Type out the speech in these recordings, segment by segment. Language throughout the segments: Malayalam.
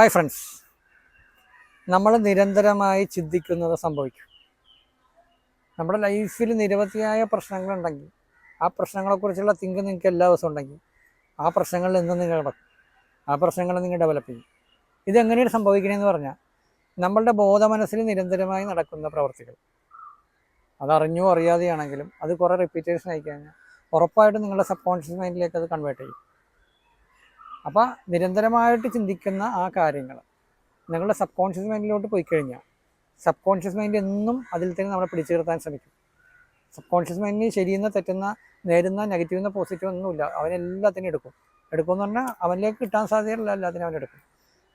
ഹായ് ഫ്രണ്ട്സ് നമ്മൾ നിരന്തരമായി ചിന്തിക്കുന്നത് സംഭവിക്കും. നമ്മുടെ ലൈഫിൽ നിരവധിയായ പ്രശ്നങ്ങളുണ്ടെങ്കിൽ ആ പ്രശ്നങ്ങളെക്കുറിച്ചുള്ള തിങ്ക് നിങ്ങൾക്ക് എല്ലാ ദിവസവും ഉണ്ടെങ്കിൽ ആ പ്രശ്നങ്ങളിൽ നിന്ന് നിങ്ങൾ കിടക്കും ആ പ്രശ്നങ്ങൾ നിങ്ങൾ ഡെവലപ്പ് ചെയ്യും. ഇതെങ്ങനെയാണ് സംഭവിക്കണമെന്ന് പറഞ്ഞാൽ നമ്മളുടെ ബോധമനസ്സിൽ നിരന്തരമായി നടക്കുന്ന പ്രവർത്തികൾ. അതറിഞ്ഞോ അറിയാതെയാണെങ്കിലും അത് കുറേ റിപ്പീറ്റേഷൻ ആയി കഴിഞ്ഞാൽ ഉറപ്പായിട്ടും നിങ്ങളുടെ സബ് കോൺഷ്യസ് മൈൻഡിലേക്ക് അത് കൺവേർട്ട് ചെയ്യും. അപ്പോൾ നിരന്തരമായിട്ട് ചിന്തിക്കുന്ന ആ കാര്യങ്ങൾ നിങ്ങളുടെ സബ് കോൺഷ്യസ് മൈൻഡിലോട്ട് പോയി കഴിഞ്ഞാൽ സബ് കോൺഷ്യസ് മൈൻഡ് എന്നും അതിൽ തന്നെ നമ്മളെ പിടിച്ചു നിർത്താൻ ശ്രമിക്കും. സബ് കോൺഷ്യസ് മൈൻഡിന് ശരിയെന്ന തെറ്റുന്ന നേരുന്ന നെഗറ്റീവ് എന്ന പോസിറ്റീവ് ഒന്നുമില്ല അവനെല്ലാത്തിനും എടുക്കും. എടുക്കുമെന്ന് പറഞ്ഞാൽ അവനിലേക്ക് കിട്ടാൻ സാധ്യതയുള്ള എല്ലാത്തിനും അവൻ എടുക്കും.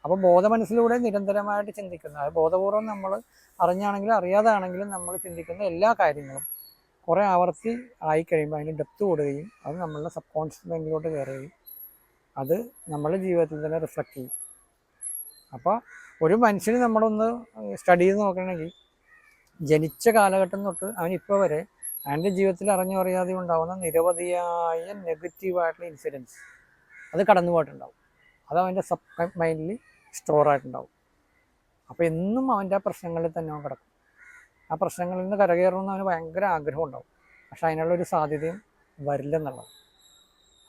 അപ്പോൾ ബോധമനസ്സിലൂടെ നിരന്തരമായിട്ട് ചിന്തിക്കുന്ന അത് ബോധപൂർവം നമ്മൾ അറിഞ്ഞാണെങ്കിലും അറിയാതാണെങ്കിലും നമ്മൾ ചിന്തിക്കുന്ന എല്ലാ കാര്യങ്ങളും കുറേ ആവർത്തി ആയിക്കഴിയുമ്പോൾ അതിന് ഡെപ്ത് കൂടുകയും അത് നമ്മളുടെ സബ് കോൺഷ്യസ് മൈൻഡിലോട്ട് കയറുകയും അത് നമ്മളുടെ ജീവിതത്തിൽ തന്നെ റിഫ്ലക്റ്റ് ചെയ്യും. അപ്പോൾ ഒരു മനുഷ്യന് നമ്മളൊന്ന് സ്റ്റഡി ചെയ്ത് നോക്കണമെങ്കിൽ ജനിച്ച കാലഘട്ടം തൊട്ട് അവൻ ഇപ്പോൾ വരെ അവന്റെ ജീവിതത്തിൽ അറിഞ്ഞു അറിയാതെ ഉണ്ടാകുന്ന നിരവധിയായ നെഗറ്റീവായിട്ടുള്ള ഇൻസിഡൻസ് അത് കടന്നു പോയിട്ടുണ്ടാവും. അത് അവന്റെ സബ് മൈൻഡിൽ സ്റ്റോർ ആയിട്ടുണ്ടാവും. അപ്പോൾ എന്നും അവന്റെ ആ പ്രശ്നങ്ങളിൽ തന്നെ അവൻ കിടക്കും. ആ പ്രശ്നങ്ങളിൽ നിന്ന് കരകയറണമെന്ന് അവന് ഭയങ്കര ആഗ്രഹം ഉണ്ടാവും. പക്ഷേ അതിനുള്ളൊരു സാധ്യതയും വരില്ലെന്നുള്ളത്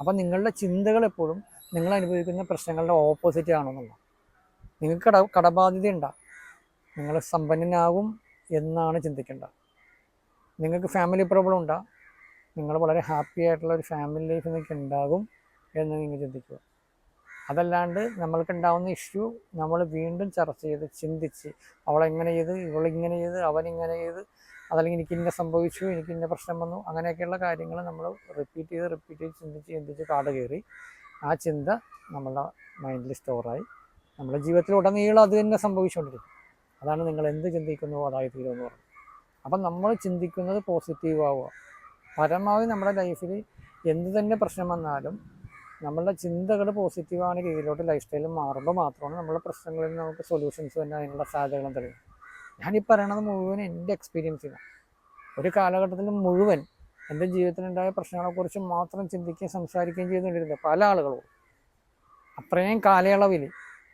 അപ്പം നിങ്ങളുടെ ചിന്തകൾ എപ്പോഴും നിങ്ങൾ അനുഭവിക്കുന്ന പ്രശ്നങ്ങളുടെ ഓപ്പോസിറ്റ് ആണെന്നുള്ള നിങ്ങൾക്ക് കട കടബാധ്യത ഉണ്ടാകും നിങ്ങൾ സമ്പന്നനാകും എന്നാണ് ചിന്തിക്കേണ്ടത്. നിങ്ങൾക്ക് ഫാമിലി പ്രോബ്ലം ഉണ്ടാകും നിങ്ങൾ വളരെ ഹാപ്പി ആയിട്ടുള്ള ഒരു ഫാമിലി ലൈഫ് നിങ്ങൾക്ക് ഉണ്ടാകും എന്ന് നിങ്ങൾ ചിന്തിക്കുക. അതല്ലാണ്ട് നമ്മൾക്ക് ഉണ്ടാകുന്ന ഇഷ്യൂ നമ്മൾ വീണ്ടും ചർച്ച ചെയ്ത് ചിന്തിച്ച് അവളെങ്ങനെ ചെയ്ത് ഇവളിങ്ങനെ ചെയ്ത് അവനിങ്ങനെ ചെയ്ത് അതല്ലെങ്കിൽ എനിക്ക് ഇന്ന സംഭവിച്ചു എനിക്ക് ഇന്ന പ്രശ്നം വന്നു അങ്ങനെയൊക്കെയുള്ള കാര്യങ്ങൾ നമ്മൾ റിപ്പീറ്റ് ചെയ്ത് റിപ്പീറ്റ് ചെയ്ത് ചിന്തിച്ച് ചിന്തിച്ച് കാട് കയറി ആ ചിന്ത നമ്മളുടെ മൈൻഡിൽ സ്റ്റോറായി. നമ്മുടെ ജീവിതത്തിലുടനീളം അത് തന്നെ സംഭവിച്ചുകൊണ്ടിരിക്കും. അതാണ് നിങ്ങൾ എന്ത് ചിന്തിക്കുന്നു അതായി തീരുമെന്ന് പറഞ്ഞു. അപ്പം നമ്മൾ ചിന്തിക്കുന്നത് പോസിറ്റീവ് ആവുക. പരമാവധി നമ്മുടെ ലൈഫിൽ എന്ത് തന്നെ പ്രശ്നം വന്നാലും നമ്മളുടെ ചിന്തകൾ പോസിറ്റീവാണ് രീതിയിലോട്ട് ലൈഫ് സ്റ്റൈൽ മാറുമ്പോൾ മാത്രമാണ് നമ്മളെ പ്രശ്നങ്ങളിൽ നിന്ന് നമുക്ക് സൊല്യൂഷൻസ് തന്നെ അതിനുള്ള സാധ്യതകളും തെളിയും ഞാനീ പറയണത് മുഴുവൻ എന്റെ എക്സ്പീരിയൻസിനാണ് ഒരു കാലഘട്ടത്തിൽ മുഴുവൻ എന്റെ ജീവിതത്തിലുണ്ടായ പ്രശ്നങ്ങളെക്കുറിച്ച് മാത്രം ചിന്തിക്കുകയും സംസാരിക്കുകയും ചെയ്തുകൊണ്ടിരുന്നത് പല ആളുകളും അത്രയും കാലയളവിൽ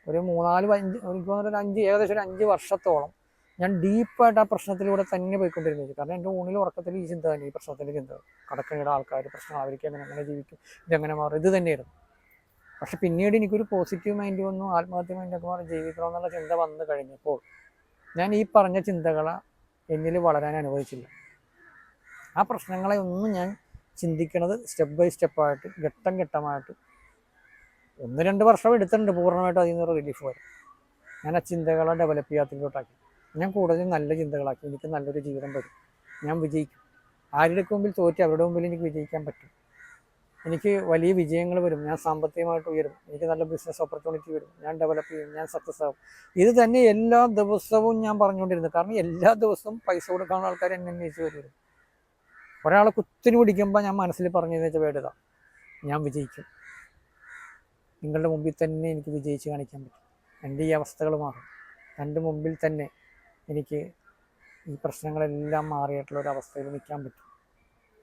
ഒരു മൂന്നാൽ അഞ്ച് എനിക്ക് ഒരു അഞ്ച് ഏകദേശം ഒരു അഞ്ച് വർഷത്തോളം ഞാൻ ഡീപ്പായിട്ട് ആ പ്രശ്നത്തിലൂടെ തന്നെ പോയിക്കൊണ്ടിരുന്നത്. കാരണം എന്റെ ഊണിൽ ഉറക്കത്തിൽ ഈ ചിന്ത തന്നെ ഈ പ്രശ്നത്തിന്റെ ചിന്ത. കടക്കണിയുടെ ആൾക്കാർ പ്രശ്നം അവർക്ക് എങ്ങനെ എങ്ങനെ ജീവിക്കും ഇതെങ്ങനെ മാറും ഇത് തന്നെയായിരുന്നു. പക്ഷെ പിന്നീട് എനിക്കൊരു പോസിറ്റീവ് മൈൻഡ് വന്നു ആത്മഹത്യ മൈൻഡൊക്കെ മാറി ജീവിക്കണം എന്നുള്ള ചിന്ത വന്നു കഴിഞ്ഞപ്പോൾ ഞാൻ ഈ പറഞ്ഞ ചിന്തകളെ എന്നിൽ വളരാൻ അനുവദിച്ചില്ല. ആ പ്രശ്നങ്ങളെ ഒന്നും ഞാൻ ചിന്തിക്കണത് സ്റ്റെപ്പ് ബൈ സ്റ്റെപ്പായിട്ട് ഘട്ടം ഘട്ടമായിട്ട്. ഒന്ന് രണ്ട് വർഷം എടുത്തിട്ടുണ്ട് പൂർണമായിട്ട് അതിൽ നിന്ന് റിലീഫ് വരും ഞാൻ ആ ചിന്തകളെ ഡെവലപ്പ് ചെയ്യാത്തതിലോട്ടാക്കി ഞാൻ കൂടുതൽ നല്ല ചിന്തകളാക്കി. എനിക്ക് നല്ലൊരു ജീവിതം വരും. ഞാൻ വിജയിക്കും. ആരുടെ മുമ്പിൽ തോറ്റി അവരുടെ മുമ്പിൽ എനിക്ക് വിജയിക്കാൻ പറ്റും. എനിക്ക് വലിയ വിജയങ്ങൾ വരും. ഞാൻ സാമ്പത്തികമായിട്ട് ഉയരും. എനിക്ക് നല്ല ബിസിനസ് ഓപ്പർച്യൂണിറ്റി വരും. ഞാൻ ഡെവലപ്പ് ചെയ്യും. ഞാൻ സക്സസ് ആകും ഇത് തന്നെ എല്ലാ ദിവസവും ഞാൻ പറഞ്ഞുകൊണ്ടിരുന്നു കാരണം എല്ലാ ദിവസവും പൈസ കൊടുക്കാനുള്ള ആൾക്കാർ എന്നെ അന്വേഷിച്ച് വരും ഒരാളെ കുത്തിന് പിടിക്കുമ്പോൾ ഞാൻ മനസ്സിൽ പറഞ്ഞതെന്ന് വെച്ചാൽ വേണ്ടത ഞാൻ വിജയിക്കും. നിങ്ങളുടെ മുമ്പിൽ തന്നെ എനിക്ക് വിജയിച്ച് കാണിക്കാൻ പറ്റും. എന്റെ ഈ അവസ്ഥകൾ മാറും. എന്റെ മുമ്പിൽ തന്നെ എനിക്ക് ഈ പ്രശ്നങ്ങളെല്ലാം മാറിയിട്ടുള്ള ഒരു അവസ്ഥയിൽ നിൽക്കാൻ പറ്റും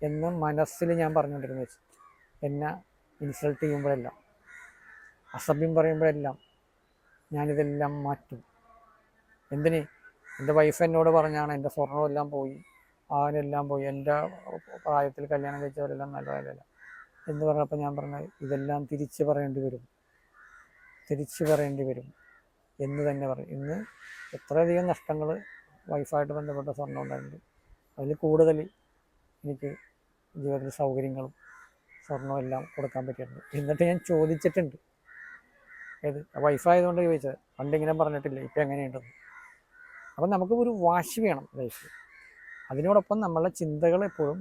എന്ന് മനസ്സിൽ ഞാൻ പറഞ്ഞുകൊണ്ടിരുന്നു വെച്ച് എന്നെ ഇൻസൾട്ട് ചെയ്യുമ്പോഴെല്ലാം അസഭ്യം പറയുമ്പോഴെല്ലാം ഞാനിതെല്ലാം മാറ്റും. എന്തിന്? എന്റെ വൈഫ് എന്നോട് പറഞ്ഞാണ് എന്റെ സ്വർണമെല്ലാം പോയി. അവനെല്ലാം പോയി. എന്റെ പ്രായത്തിൽ കല്യാണം കഴിച്ചവരെല്ലാം നല്ലതല്ല എന്ന് പറഞ്ഞപ്പോൾ ഞാൻ പറഞ്ഞ ഇതെല്ലാം തിരിച്ചു പറയേണ്ടി വരും. തിരിച്ചു പറയേണ്ടി വരും. എന്ന് തന്നെ പറയും ഇന്ന് എത്രയധികം നഷ്ടങ്ങൾ വൈഫായിട്ട് ബന്ധപ്പെട്ട സ്വർണം ഉണ്ടായിട്ടുണ്ട്. അതിൽ കൂടുതൽ എനിക്ക് ജീവിതത്തിൽ സൗകര്യങ്ങളും സ്വർണവും എല്ലാം കൊടുക്കാൻ പറ്റിയിട്ടുണ്ട്. എന്നിട്ട് ഞാൻ ചോദിച്ചിട്ടുണ്ട്. ഏത്? വൈഫായതുകൊണ്ട് ചോദിച്ചത്. പണ്ടിങ്ങനെ പറഞ്ഞിട്ടില്ല ഇപ്പം എങ്ങനെയുണ്ടെന്ന്. അപ്പം നമുക്ക് ഒരു വാശി വേണം ലൈഫിൽ. അതിനോടൊപ്പം ചിന്തകൾ എപ്പോഴും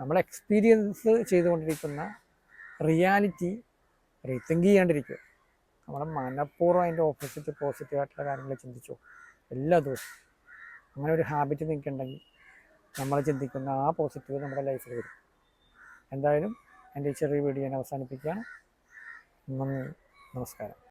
നമ്മൾ എക്സ്പീരിയൻസ് ചെയ്തുകൊണ്ടിരിക്കുന്ന റിയാലിറ്റി റീതിങ്ക് ചെയ്യാണ്ടിരിക്കുക. നമ്മുടെ മനഃപൂർവം അതിന്റെ ഓപ്പോസിറ്റ് പോസിറ്റീവായിട്ടുള്ള കാര്യങ്ങൾ ചിന്തിച്ചു. എല്ലാ ദിവസവും അങ്ങനെ ഒരു ഹാബിറ്റ് നിൽക്കുന്നുണ്ടെങ്കിൽ നമ്മൾ ചിന്തിക്കുന്ന ആ പോസിറ്റീവ് നമ്മുടെ ലൈഫിൽ വരും. എന്തായാലും എന്റെ ഈ ചെറിയ വീഡിയോ ഞാൻ അവസാനിപ്പിക്കുകയാണ്. നന്ദി. നമസ്കാരം.